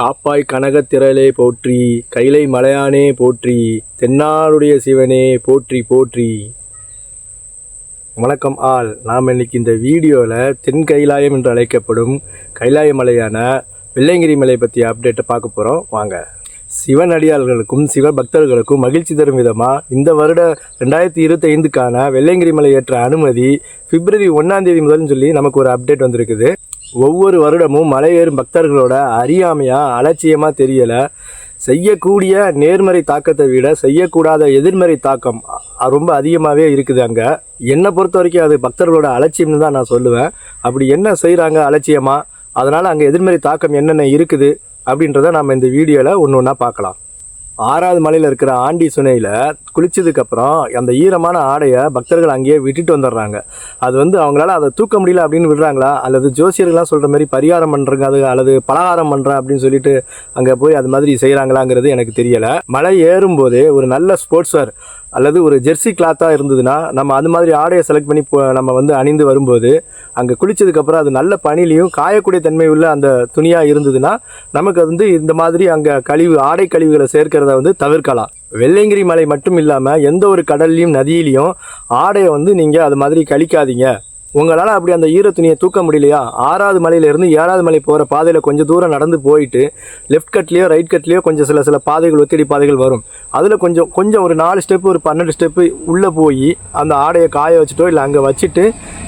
காப்பாய் கனகத்திரளே போற்றி கைலை மலையானே போற்றி தென்னாடுடைய சிவனே போற்றி போற்றி. வணக்கம் ஆல். நாம் இன்னைக்கு இந்த வீடியோவில் தென் கைலாயம் என்று அழைக்கப்படும் கைலாய மலையான வெள்ளையங்கிரி மலை பற்றிய அப்டேட்டை பார்க்க போகிறோம் வாங்க. சிவன் அடியார்களுக்கும் சிவ பக்தர்களுக்கும் மகிழ்ச்சி தரும் விதமாக இந்த வருட ரெண்டாயிரத்தி இருபத்தி ஐந்துக்கான வெள்ளையங்கிரி மலை ஏற்ற அனுமதி பிப்ரவரி ஒன்றாம் தேதி முதல்னு சொல்லி நமக்கு ஒரு அப்டேட் வந்திருக்குது. ஒவ்வொரு வருடமும் மலை ஏறும் பக்தர்களோட அறியாமையாக அலட்சியமாக தெரியலை. செய்யக்கூடிய நேர்மறை தாக்கத்தை விட செய்யக்கூடாத எதிர்மறை தாக்கம் ரொம்ப அதிகமாகவே இருக்குது அங்கே. என்னை பொறுத்த வரைக்கும் அது பக்தர்களோட அலட்சியம்னு தான் நான் சொல்லுவேன். அப்படி என்ன செய்கிறாங்க அலட்சியமாக அதனால் அங்கே எதிர்மறை தாக்கம் என்னென்ன இருக்குது? அப்படின்றத நம்ம இந்த வீடியோவில் ஒன்று ஒன்றா பார்க்கலாம். ஆறாவது மலையில் இருக்கிற ஆண்டி சுனையில் குளிச்சதுக்கப்புறம் அந்த ஈரமான ஆடையை பக்தர்கள் அங்கேயே விட்டுட்டு வந்துடுறாங்க. அது வந்து அவங்களால அதை தூக்க முடியல அப்படின்னு விடுறாங்களா? அல்லது ஜோசியர்கள்லாம் சொல்கிற மாதிரி பரிகாரம் பண்ணுறாங்க அது அல்லது பலகாரம் பண்ணுறேன் அப்படின்னு சொல்லிட்டு அங்கே போய் அது மாதிரி செய்கிறாங்களாங்கிறது எனக்கு தெரியலை. மலை ஏறும்போதே ஒரு நல்ல ஸ்போர்ட்ஸ் வேர் அல்லது ஒரு ஜெர்சி கிளாத்தாக இருந்ததுன்னா நம்ம அது மாதிரி ஆடையை செலக்ட் பண்ணி போ- நம்ம வந்து அணிந்து வரும்போது அங்கே குளித்ததுக்கப்புறம் அது நல்ல பனிலையும் காயக்கூடிய தன்மை உள்ள அந்த துணியாக இருந்ததுன்னா நமக்கு வந்து இந்த மாதிரி அங்கே கழிவு ஆடை கழிவுகளை சேர்க்கிறத வந்து தவிர்க்கலாம். வெள்ளைங்கிரி மலை மட்டும் இல்லாமல் எந்த ஒரு கடல்லையும் நதியிலையும் ஆடையை வந்து நீங்கள் அது மாதிரி கழிக்காதீங்க. உங்களால் அப்படி அந்த ஈர துணியை தூக்க முடியலையா? ஆறாவது மலையிலேருந்து ஏழாவது மலை போகிற பாதையில் கொஞ்சம் தூரம் நடந்து போயிட்டு லெஃப்ட் கட்லேயோ ரைட் கட்லேயோ கொஞ்சம் சில சில பாதைகள் ஒத்தடி பாதைகள் வரும். அதில் கொஞ்சம் கொஞ்சம் ஒரு நாலு ஸ்டெப்பு ஒரு பன்னெண்டு ஸ்டெப்பு உள்ளே போய் அந்த ஆடையை காய வச்சுட்டோ இல்லை அங்கே வச்சுட்டு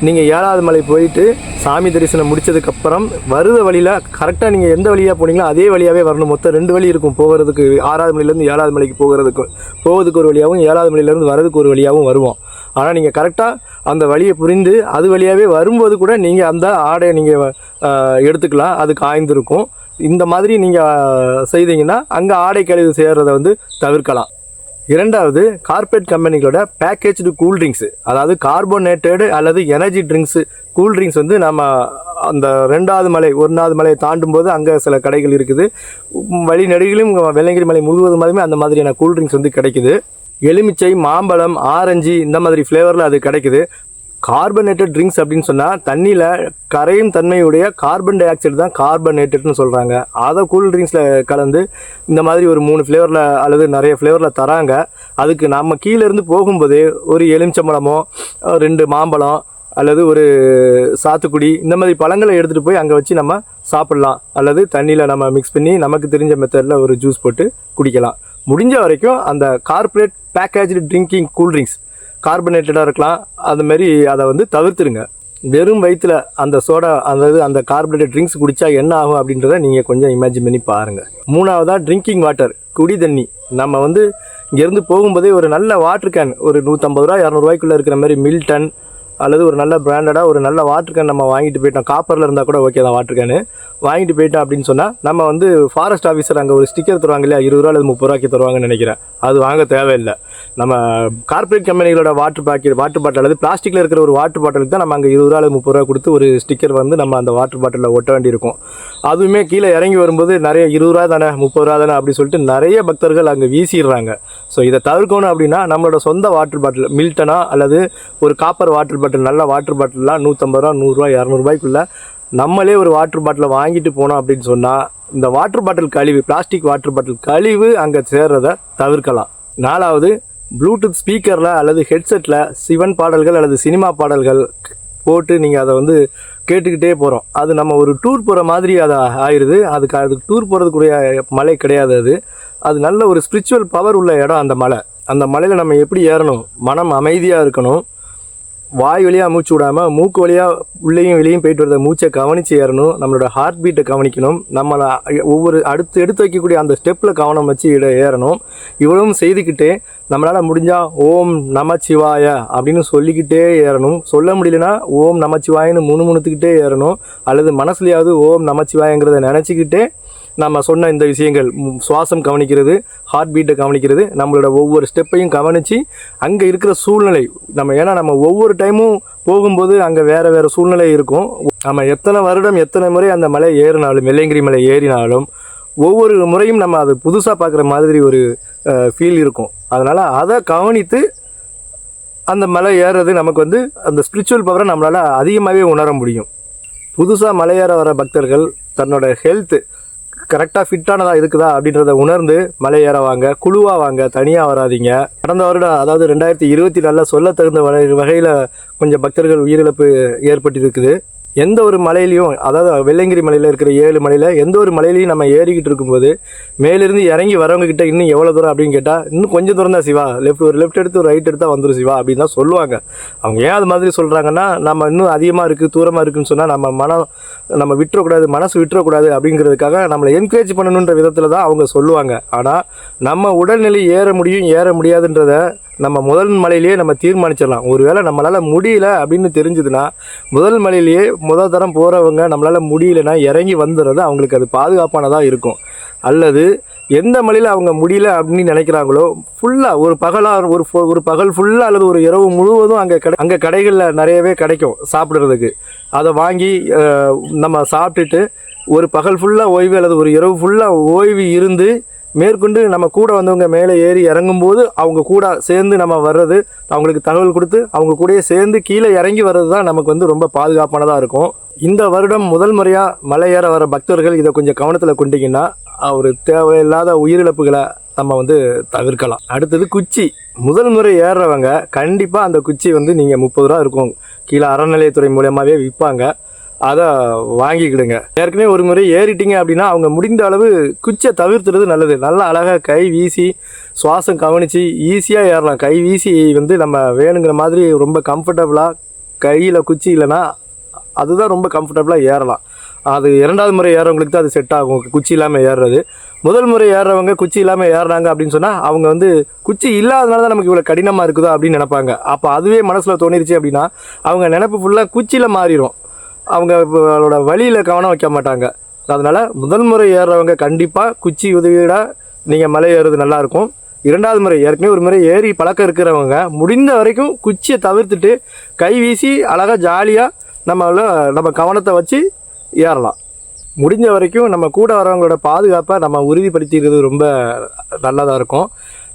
நீங்கள் ஏழாவது மலை போயிட்டு சாமி தரிசனம் முடிச்சதுக்கப்புறம் வருத வழியில் கரெக்டாக நீங்கள் எந்த வழியாக போனீங்களோ அதே வழியாகவே வரணும். மொத்தம் ரெண்டு வழி இருக்கும். போகிறதுக்கு ஆறாவது மலையிலேருந்து ஏழாவது மலைக்கு போகிறதுக்கு போகிறதுக்கு ஒரு வழியாகவும் ஏழாவது மலையிலேருந்து வரதுக்கு ஒரு வழியாகவும் வருவோம். ஆனால் நீங்கள் கரெக்டாக அந்த வழியை புரிந்து அது வழியாகவே வரும்போது கூட நீங்கள் அந்த ஆடையை நீங்கள் எடுத்துக்கலாம். அது காய்ந்திருக்கும் இந்த மாதிரி நீங்கள் செய்தீங்கன்னா அங்கே ஆடை கழிவு செய்கிறத வந்து தவிர்க்கலாம். இரண்டாவது கார்பரேட் கம்பெனிகளோட பேக்கேஜ்டு கூல் ட்ரிங்க்ஸு அதாவது கார்போனேட்டடு அல்லது எனர்ஜி ட்ரிங்க்ஸு கூல் ட்ரிங்க்ஸ் வந்து நம்ம அந்த ரெண்டாவது மலை ஒன்றாவது மலையை தாண்டும் போது அங்கே சில கடைகள் இருக்குது. வழி நெடுகிலும் வெள்ளங்கிரி மலை முழுவதுமாலுமே அந்த மாதிரியான கூல் ட்ரிங்க்ஸ் வந்து கிடைக்குது. எலுமிச்சை மாம்பழம் ஆரஞ்சு இந்த மாதிரி ஃப்ளேவரில் அது கிடைக்குது. கார்பனேட்டட் ட்ரிங்க்ஸ் அப்படின்னு சொன்னால் தண்ணியில் கரையும் தன்மையுடைய கார்பன் டை ஆக்சைடு தான் கார்பனேட்டட்னு சொல்கிறாங்க அதை கூல் ட்ரிங்க்ஸில் கலந்து இந்த மாதிரி ஒரு மூணு ஃப்ளேவரில் அல்லது நிறைய ஃப்ளேவரில் தராங்க. அதுக்கு நம்ம கீழேருந்து போகும்போது ஒரு எலுமிச்சம்பழமோ ரெண்டு மாம்பழம் அல்லது ஒரு சாத்துக்குடி இந்த மாதிரி பழங்களை எடுத்துகிட்டு போய் அங்கே வச்சு நம்ம சாப்பிட்லாம். அல்லது தண்ணியில் நம்ம மிக்ஸ் பண்ணி நமக்கு தெரிஞ்ச மெத்தடில் ஒரு ஜூஸ் போட்டு குடிக்கலாம். முடிஞ்ச வரைக்கும் அந்த corporate packaged drinking cool drinks கார்பனேட்டடாக இருக்கலாம். அந்தமாரி அதை வந்து தவிர்த்துருங்க. வெறும் வயிற்றில் அந்த சோடா அதாவது அந்த கார்பனேட்டட் ட்ரிங்க்ஸ் குடித்தா என்ன ஆகும் அப்படின்றத நீங்கள் கொஞ்சம் இமேஜின் பண்ணி பாருங்கள் மூணாவதாக ட்ரிங்கிங் வாட்டர் குடி தண்ணி. நம்ம வந்து இங்கேருந்து போகும்போதே ஒரு நல்ல வாட்டர் கேன் ஒரு நூற்றம்பது ரூபா இரநூறுவாய்க்குள்ளே இருக்கிற மாதிரி மில்டன் அல்லது ஒரு நல்ல பிராண்டடாக ஒரு நல்ல வாட்டர் கேன் நம்ம வாங்கிட்டு போயிட்டோம். காப்பரில் இருந்தால் கூட ஓகே தான் வாட்டர் கேனு வாங்கிட்டு போயிட்டோம் அப்படின்னு சொன்னால் நம்ம வந்து ஃபாரஸ்ட் ஆஃபீஸர் அங்கே ஒரு ஸ்டிக்கர் தருவாங்க இல்லையா? இருபது ரூபா அல்லது முப்பது ரூபாய்க்கு தருவாங்கன்னு நினைக்கிறேன். அது வாங்க தேவையில்லை. நம்ம கார்ப்பரேட் கம்பெனிகளோட வாட்டர் பாக்கெட் வாட்டர் பாட்டில் அல்லது பிளாஸ்டிக்கில் இருக்கிற ஒரு வாட்டர் பாட்டிலுக்கு தான் நம்ம அங்கே இருபது ரூபா அல்லது முப்பது ரூபா கொடுத்து ஒரு ஸ்டிக்கர் வந்து நம்ம அந்த வாட்டர் பாட்டிலில் ஒட்ட வேண்டியிருக்கும். அதுவுமே கீழே இறங்கி வரும்போது நிறைய இருபது ரூபா தானே முப்பது ரூபா தானே அப்படி சொல்லிட்டு நிறைய பக்தர்கள் அங்கே வீசிடுறாங்க. ஸோ இதை தவிர்க்கணும் அப்படின்னா நம்மளோட சொந்த வாட்டர் பாட்டில் மில்டனா அல்லது ஒரு காப்பர் வாட்டர் பாட்டில் நல்ல வாட்டர் பாட்டிலெலாம் நூற்றம்பது ரூபா நூறுரூவா இரநூறுபாய்க்குள்ளே நம்மளே ஒரு வாட்டர் பாட்டிலை வாங்கிட்டு போனோம் அப்படின்னு சொன்னால் இந்த வாட்டர் பாட்டில் கழிவு பிளாஸ்டிக் வாட்டர் பாட்டில் கழிவு அங்கே சேர்றதை தவிர்க்கலாம். நாலாவது ப்ளூடூத் ஸ்பீக்கரில் அல்லது ஹெட்செட்டில் சிவன் பாடல்கள் அல்லது சினிமா பாடல்கள் போட்டு நீங்கள் அதை வந்து கேட்டுக்கிட்டே போகிறோம் அது நம்ம ஒரு டூர் போகிற மாதிரி அது ஆயிடுது. அதுக்கு அதுக்கு டூர் போகிறதுக்குரிய மலை கிடையாது அது. அது நல்ல ஒரு ஸ்பிரிச்சுவல் பவர் உள்ள இடம் அந்த மலை. அந்த மலையில் நம்ம எப்படி ஏறணும்? மனம் அமைதியாக இருக்கணும். வாய் வழியாக மூச்சு விடாமல் மூக்கு வழியாக உள்ளேயும் வெளியும் போயிட்டு வரத மூச்சை கவனித்து ஏறணும். நம்மளோட ஹார்ட் பீட்டை கவனிக்கணும். நம்மளை ஒவ்வொரு அடுத்து எடுத்து வைக்கக்கூடிய அந்த ஸ்டெப்பில் கவனம் வச்சு இட ஏறணும். இவ்வளவும் செய்துக்கிட்டே நம்மளால் முடிஞ்சால் ஓம் நமச்சிவாய அப்படின்னு சொல்லிக்கிட்டே ஏறணும். சொல்ல முடியலனா ஓம் நமச்சிவாயன்னு முணுமுணுத்துக்கிட்டே ஏறணும். அல்லது மனசுலையாவது ஓம் நமச்சிவாயங்கிறத நினச்சிக்கிட்டே நம்ம சொன்ன இந்த விஷயங்கள் சுவாசம் கவனிக்கிறது ஹார்ட் பீட்டை கவனிக்கிறது நம்மளோட ஒவ்வொரு ஸ்டெப்பையும் கவனித்து அங்கே இருக்கிற சூழ்நிலை நம்ம ஏன்னா நம்ம ஒவ்வொரு டைமும் போகும்போது அங்கே வேறு வேறு சூழ்நிலை இருக்கும். நம்ம எத்தனை வருடம் எத்தனை முறை அந்த மலை ஏறினாலும் வெள்ளைங்கிரி மலை ஏறினாலும் ஒவ்வொரு முறையும் நம்ம அது புதுசாக பார்க்குற மாதிரி ஒரு ஃபீல் இருக்கும். அதனால் அதை கவனித்து அந்த மலை ஏறுறது நமக்கு வந்து அந்த ஸ்பிரிச்சுவல் பவரை நம்மளால் அதிகமாகவே உணர முடியும். புதுசாக மலையேற வர பக்தர்கள் தன்னோட ஹெல்த்து கரெக்டாக ஃபிட்டானதாக இருக்குதா அப்படின்றத உணர்ந்து மலை ஏற வாங்க குழுவாக வாங்க தனியாக வராதீங்க. கடந்த வருடம் அதாவது ரெண்டாயிரத்தி இருபத்தி நாலில் சொல்ல தகுந்த வகையில் கொஞ்சம் பக்தர்கள் உயிரிழப்பு ஏற்பட்டிருக்குது. எந்த ஒரு மலையிலையும் அதாவது வெள்ளங்கிரி மலையில் இருக்கிற ஏழு மலையில் எந்த ஒரு மலையிலையும் நம்ம ஏறிக்கிட்டு இருக்கும்போது மேலிருந்து இறங்கி வரவங்க கிட்ட இன்னும் எவ்வளோ தூரம் அப்படின்னு கேட்டால் இன்னும் கொஞ்சம் தூரம் தான் சிவா. லெஃப்ட் ஒரு லெஃப்ட் எடுத்து ஒரு ரைட் எடுத்தால் வந்துடும் சிவா அப்படின்னு தான் சொல்லுவாங்க. அவங்க ஏன் அது மாதிரி சொல்கிறாங்கன்னா நம்ம இன்னும் அதிகமாக இருக்குது தூரமாக இருக்குன்னு சொன்னால் நம்ம மனம் நம்ம விட்டுறக்கூடாது மனசு விட்டுறக்கூடாது அப்படிங்கிறதுக்காக நம்மளை என்கரேஜ் பண்ணணுன்ற விதத்தில் தான் அவங்க சொல்லுவாங்க. ஆனால் நம்ம உடல்நிலை ஏற முடியும் ஏற முடியாதுன்றத நம்ம முதல் மலையிலேயே நம்ம தீர்மானிச்சிடலாம். ஒருவேளை நம்மளால் முடியல அப்படின்னு தெரிஞ்சதுன்னா முதல் மலையிலேயே முதல் தரம் போகிறவங்க நம்மளால் முடியலன்னா இறங்கி வந்துடுறது அவங்களுக்கு அது பாதுகாப்பானதாக இருக்கும். அல்லது எந்த மலையில் அவங்க முடியல அப்படின்னு நினைக்கிறாங்களோ ஃபுல்லாக ஒரு பகலாக ஒரு ஒரு பகல் ஃபுல்லாக அல்லது ஒரு இரவு முழுவதும் அங்கே கடை அங்கே கடைகளில் நிறையவே கிடைக்கும் சாப்பிட்றதுக்கு. அதை வாங்கி நம்ம சாப்பிட்டுட்டு ஒரு பகல் ஃபுல்லாக ஓய்வு அல்லது ஒரு இரவு ஃபுல்லாக ஓய்வு இருந்து மேற்கொண்டு நம்ம கூட வந்தவங்க மேலே ஏறி இறங்கும்போது அவங்க கூட சேர்ந்து நம்ம வர்றது அவங்களுக்கு தகவல் கொடுத்து அவங்க கூடயே சேர்ந்து கீழே இறங்கி வர்றது தான் நமக்கு வந்து ரொம்ப பாதுகாப்பானதாக இருக்கும். இந்த வருடம் முதல் முறையாக மலை ஏற வர பக்தர்கள் இதை கொஞ்சம் கவனத்தில் கொண்டீங்கன்னா அவர் தேவையில்லாத உயிரிழப்புகளை நம்ம வந்து தவிர்க்கலாம். அடுத்தது குச்சி. முதல் முறை ஏறுறவங்க கண்டிப்பாக அந்த குச்சி வந்து நீங்கள் முப்பது ரூபா இருக்கும். கீழே அறநிலையத்துறை மூலியமாகவே விற்பாங்க அதை வாங்கிக்கிடுங்க. ஏற்கனவே ஒரு முறை ஏறிட்டீங்க அப்படின்னா அவங்க முடிந்த அளவு குச்சியை தவிர்த்துறது நல்லது. நல்லா அழகாக கை வீசி சுவாசம் கவனித்து ஈஸியாக ஏறலாம். கை வீசி வந்து நம்ம வேணுங்கிற மாதிரி ரொம்ப கம்ஃபர்டபுளாக கையில் குச்சி இல்லைன்னா அதுதான் ரொம்ப கம்ஃபர்டபுளாக ஏறலாம். அது இரண்டாவது முறை ஏறவங்களுக்கு தான் அது செட் ஆகும். குச்சி இல்லாமல் ஏறுறது. முதல் முறை ஏறுறவங்க குச்சி இல்லாமல் ஏறுறாங்க அப்படின்னு சொன்னால் அவங்க வந்து குச்சி இல்லாதனால தான் நமக்கு இவ்வளோ கடினமாக இருக்குதோ அப்படின்னு நினைப்பாங்க. அப்போ அதுவே மனசில் தோணிருச்சு அப்படின்னா அவங்க நினப்பு ஃபுல்லாக குச்சியில் மாறிடும் அவங்க அவங்களோட வழியில் கவனம் வைக்க மாட்டாங்க. அதனால் முதல் முறை ஏறுறவங்க கண்டிப்பாக குச்சி உதவியோட நீங்கள் மலை ஏறுறது நல்லாயிருக்கும் இரண்டாவது முறை ஏற்கனவே ஒரு முறை ஏறி பழக்கம் இருக்கிறவங்க முடிந்த வரைக்கும் குச்சியை தவிர்த்துட்டு கை வீசி அழகாக ஜாலியாக நம்மள நம்ம கவனத்தை வச்சு ஏறலாம். முடிஞ்ச வரைக்கும் நம்ம கூட வரவங்களோட பாதுகாப்பை நம்ம உறுதிப்படுத்திக்கிறது ரொம்ப நல்லதாக இருக்கும்.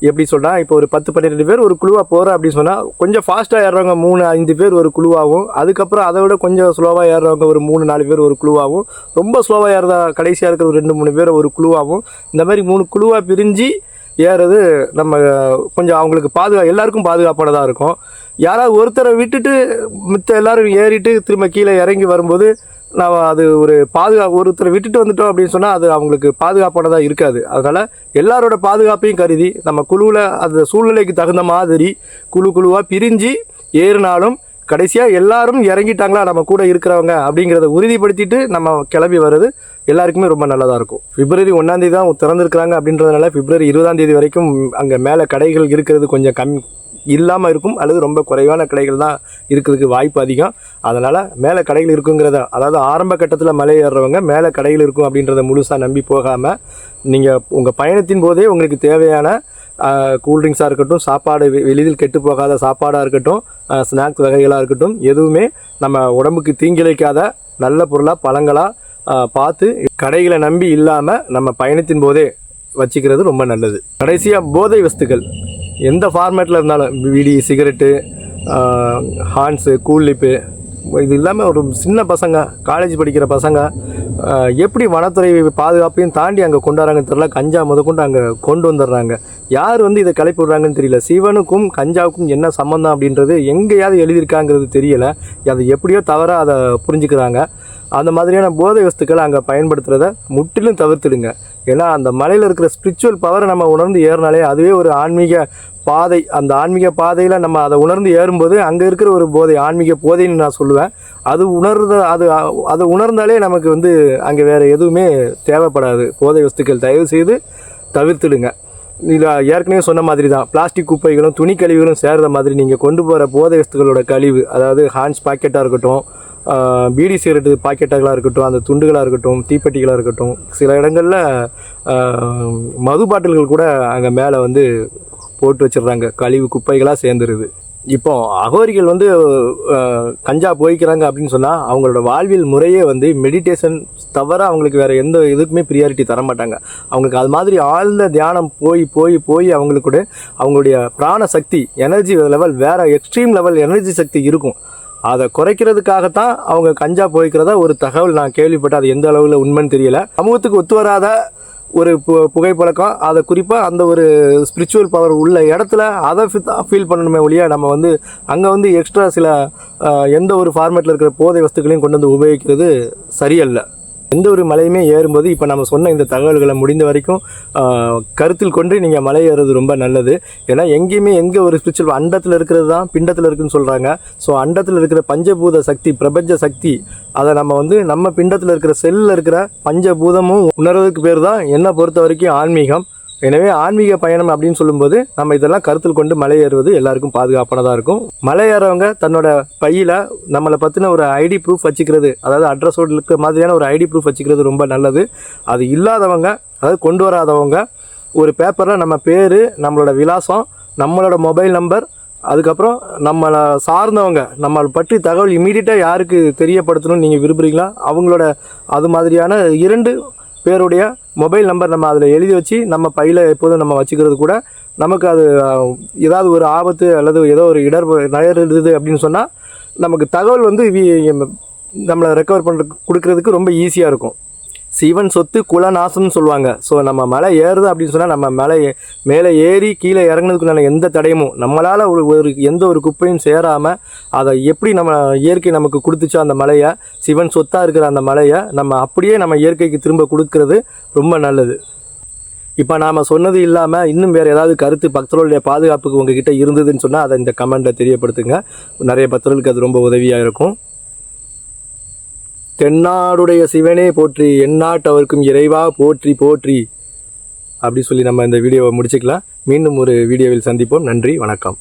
எப்படி சொன்னால் இப்போ ஒரு பத்து பன்னிரெண்டு பேர் ஒரு குழுவாக போகிறோம் அப்படின்னு சொன்னால் கொஞ்சம் ஃபாஸ்ட்டாக ஏறுறவங்க மூணு ஐந்து பேர் ஒரு குழுவாகவும் அதுக்கப்புறம் அதை விட கொஞ்சம் ஸ்லோவாக ஏறுறவங்க ஒரு மூணு நாலு பேர் ஒரு குழுவாகவும் ரொம்ப ஸ்லோவாக ஏறுறதா கடைசியாக இருக்கிற ஒரு ரெண்டு மூணு பேர் ஒரு குழுவாகவும் இந்த மாதிரி மூணு குழுவாக பிரிஞ்சு ஏறுறது நம்ம கொஞ்சம் அவங்களுக்கு பாதுகா எல்லாருக்கும் பாதுகாப்பானதாக இருக்கும். யாராவது ஒருத்தரை விட்டுட்டு மித்த எல்லாரும் ஏறிட்டு திரும்ப கீழே இறங்கி வரும்போது நான் அது ஒரு பாதுகா ஒருத்தரை விட்டுட்டு வந்துட்டோம் அப்படின்னு சொன்னால் அது அவங்களுக்கு பாதுகாப்பானதாக இருக்காது. அதனால் எல்லாரோட பாதுகாப்பையும் கருதி நம்ம குழுவில் அந்த சூழ்நிலைக்கு தகுந்த மாதிரி குழு குழுவாக பிரிஞ்சு ஏறினாலும் கடைசியாக எல்லாரும் இறங்கிட்டாங்களா நம்ம கூட இருக்கிறவங்க அப்படிங்கிறத உறுதிப்படுத்திட்டு நம்ம கிளம்பி வர்றது எல்லாருக்குமே ரொம்ப நல்லதாக இருக்கும். பிப்ரவரி ஒன்றாந்தேதி தான் திறந்துருக்குறாங்க அப்படின்றதுனால பிப்ரவரி இருபதாம் தேதி வரைக்கும் அங்கே மேலே கடைகள் இருக்கிறது கொஞ்சம் கம் இல்லாமல் இருக்கும் அல்லது ரொம்ப குறைவான கடைகள் தான் இருக்கிறதுக்கு வாய்ப்பு அதிகம். அதனால் மேலே கடைகள் இருக்குங்கிறத அதாவது ஆரம்ப கட்டத்தில் மலை ஏறுறவங்க மேலே கடைகள் இருக்கும் அப்படின்றத முழுசாக நம்பி போகாமல் நீங்கள் உங்கள் பயணத்தின் போதே உங்களுக்கு தேவையான கூல்ட்ரிங்க்ஸாக இருக்கட்டும் சாப்பாடு வெ- எளிதில் கெட்டு போகாத சாப்பாடாக இருக்கட்டும் ஸ்நாக்ஸ் வகைகளாக இருக்கட்டும் எதுவுமே நம்ம உடம்புக்கு தீங்கிழைக்காத நல்ல பொருளாக பழங்களாக பார்த்து கடைகளை நம்பி இல்லாமல் நம்ம பயணத்தின் போதே வச்சுக்கிறது ரொம்ப நல்லது. கடைசியாக போதை வஸ்துக்கள். எந்த ஃபார்மேட்டில் இருந்தாலும் விடி சிகரெட்டு ஹான்ஸு கூல்லிப்பு இது இல்லாமல் ஒரு சின்ன பசங்க காலேஜ் படிக்கிற பசங்க எப்படி வனத்துறை பாதுகாப்பையும் தாண்டி அங்கே கொண்டாடுறாங்கன்னு தெரியல. கஞ்சா முதற்கொண்டு அங்கே கொண்டு வந்துடுறாங்க. யார் வந்து இதை கிளப்பி விடுறாங்கன்னு தெரியல. சிவனுக்கும் கஞ்சாவுக்கும் என்ன சம்மந்தம் அப்படின்றது எங்கேயாவது எழுதியிருக்காங்கிறது தெரியலை. அதை எப்படியோ தவறாக அதை புரிஞ்சுக்கிறாங்க. அந்த மாதிரியான போதை வஸ்துக்களை அங்கே பயன்படுத்துகிறத முற்றிலும் தவிர்த்துடுங்க. ஏன்னா அந்த மலையில் இருக்கிற ஸ்பிரிச்சுவல் பவரை நம்ம உணர்ந்து ஏறினாலே அதுவே ஒரு ஆன்மீக பாதை. அந்த ஆன்மீக பாதையில் நம்ம அதை உணர்ந்து ஏறும்போது அங்கே இருக்கிற ஒரு போதை ஆன்மீக போதைன்னு நான் சொல்லுவேன். அது உணர்ந்த அது அது உணர்ந்தாலே நமக்கு வந்து அங்கே வேறு எதுவுமே தேவைப்படாது. போதை வஸ்துக்கள் தயவு செய்து தவிர்த்துடுங்க. இதை ஏற்கனவே சொன்ன மாதிரி தான் பிளாஸ்டிக் குப்பைகளும் துணி கழிவுகளும் சேர்கிற மாதிரி நீங்கள் கொண்டு போகிற போதை வஸ்துகளோட கழிவு அதாவது ஹேண்ட்ஸ் பாக்கெட்டாக இருக்கட்டும் பீடி சிகரெட்டு பாக்கெட்டுகளாக இருக்கட்டும் அந்த துண்டுகளாக இருக்கட்டும் தீப்பெட்டிகளாக இருக்கட்டும் சில இடங்களில் மது பாட்டில்கள் கூட அங்கே மேலே வந்து போட்டு வச்சிடுறாங்க. கழிவு குப்பைகளாக சேர்ந்துருது. இப்போ அகோரிகள் வந்து கஞ்சா போய்க்கிறாங்க அப்படின்னு சொன்னால் அவங்களோட வாழ்வியல் முறையே வந்து மெடிடேஷன் தவிர அவங்களுக்கு வேறு எந்த இதுக்குமே ப்ரியாரிட்டி தர மாட்டாங்க அவங்களுக்கு அது மாதிரி ஆழ்ந்த தியானம் போய் போய் போய் அவங்களுக்கு கூட அவங்களுடைய பிராண சக்தி எனர்ஜி லெவல் வேறு எக்ஸ்ட்ரீம் லெவல் எனர்ஜி சக்தி இருக்கும். அதை குறைக்கிறதுக்காகத்தான் அவங்க கஞ்சா போய்க்கிறதா ஒரு தகவல் நான் கேள்விப்பட்டேன். அது எந்த அளவில் உண்மைன்னு தெரியல. சமூகத்துக்கு ஒத்து வராத ஒரு பு புகைப்பழக்கம். அதை குறிப்பாக அந்த ஒரு ஸ்பிரிச்சுவல் பவர் உள்ள இடத்துல அதை ஃபீல் பண்ணணுமே ஒழிய நம்ம வந்து அங்கே வந்து எக்ஸ்ட்ரா சில எந்த ஒரு ஃபார்மேட்டில் இருக்கிற போதை வஸ்துக்களையும் கொண்டு வந்து உபயோகிக்கிறது சரியல்ல. எந்த ஒரு மலையுமே ஏறும்போது இப்போ நம்ம சொன்ன இந்த தகவல்களை முடிந்த வரைக்கும் கருத்தில் கொண்டு நீங்கள் மலை ஏறுறது ரொம்ப நல்லது. ஏன்னா எங்கேயுமே எங்கே ஒரு ஸ்பிரிச்சுவல் அண்டத்தில் இருக்கிறது தான் பிண்டத்தில் இருக்குன்னு சொல்கிறாங்க ஸோ அண்டத்தில் இருக்கிற பஞ்சபூத சக்தி பிரபஞ்ச சக்தி அதை நம்ம வந்து நம்ம பிண்டத்தில் இருக்கிற செல்லில் இருக்கிற பஞ்சபூதமும் உணர்வதற்கு பேர் தான் என்னை பொறுத்த வரைக்கும் ஆன்மீகம். எனவே ஆன்மீக பயணம் அப்படின்னு சொல்லும்போது நம்ம இதெல்லாம் கருத்தில் கொண்டு மலை ஏறுவது எல்லாருக்கும் பாதுகாப்பானதாக இருக்கும். மலை ஏறவங்க தன்னோட பையில் நம்மளை பற்றின ஒரு ஐடி ப்ரூஃப் வச்சுக்கிறது அதாவது அட்ரஸோடு இருக்கிற மாதிரியான ஒரு ஐடி ப்ரூஃப் வச்சுக்கிறது ரொம்ப நல்லது. அது இல்லாதவங்க அதாவது கொண்டு வராதவங்க ஒரு பேப்பரில் நம்ம பேர் நம்மளோட விலாசம் நம்மளோட மொபைல் நம்பர் அதுக்கப்புறம் நம்மளை சார்ந்தவங்க நம்மளை பற்றி தகவல் இமீடியட்டாக யாருக்கு தெரியப்படுத்தணும்னு நீங்கள் விரும்புகிறீங்களா அவங்களோட அது மாதிரியான இரண்டு பேருடைய மொபைல் நம்பர் நம்ம அதில் எழுதி வச்சு நம்ம பையில் எப்போதும் நம்ம வச்சுக்கிறது கூட நமக்கு அது ஏதாவது ஒரு ஆபத்து அல்லது ஏதோ ஒரு இடர் நகருது அப்படின்னு சொன்னால் நமக்கு தகவல் வந்து நம்மளை ரெக்கவர் பண்ணுற கொடுக்கறதுக்கு ரொம்ப ஈஸியாக இருக்கும். சிவன் சொத்து குலநாசம்னு சொல்லுவாங்க. ஸோ நம்ம மலை ஏறுது அப்படின்னு சொன்னால் நம்ம மலை மேலே ஏறி கீழே இறங்குனதுக்குள்ள எந்த தடையமும் நம்மளால் ஒரு ஒரு எந்த ஒரு குப்பையும் சேராமல் அதை எப்படி நம்ம இயற்கை நமக்கு கொடுத்துச்சோ அந்த மலையை சிவன் சொத்தாக இருக்கிற அந்த மலையை நம்ம அப்படியே நம்ம இயற்கைக்கு திரும்ப கொடுக்கறது ரொம்ப நல்லது. இப்போ நாம் சொன்னது இல்லாமல் இன்னும் வேறு ஏதாவது கருத்து பக்தர்களுடைய பாதுகாப்புக்கு உங்ககிட்ட இருந்ததுன்னு சொன்னால் அதை இந்த கமெண்ட்டில் தெரியப்படுத்துங்க. நிறைய பக்தர்களுக்கு அது ரொம்ப உதவியாக இருக்கும். தென்னாடுடைய சிவனே போற்றி எந்நாட்டவர்க்கும் இறைவா போற்றி போற்றி. அப்படி சொல்லி நம்ம இந்த வீடியோவை முடிச்சுக்கலாம். மீண்டும் ஒரு வீடியோவில் சந்திப்போம். நன்றி வணக்கம்.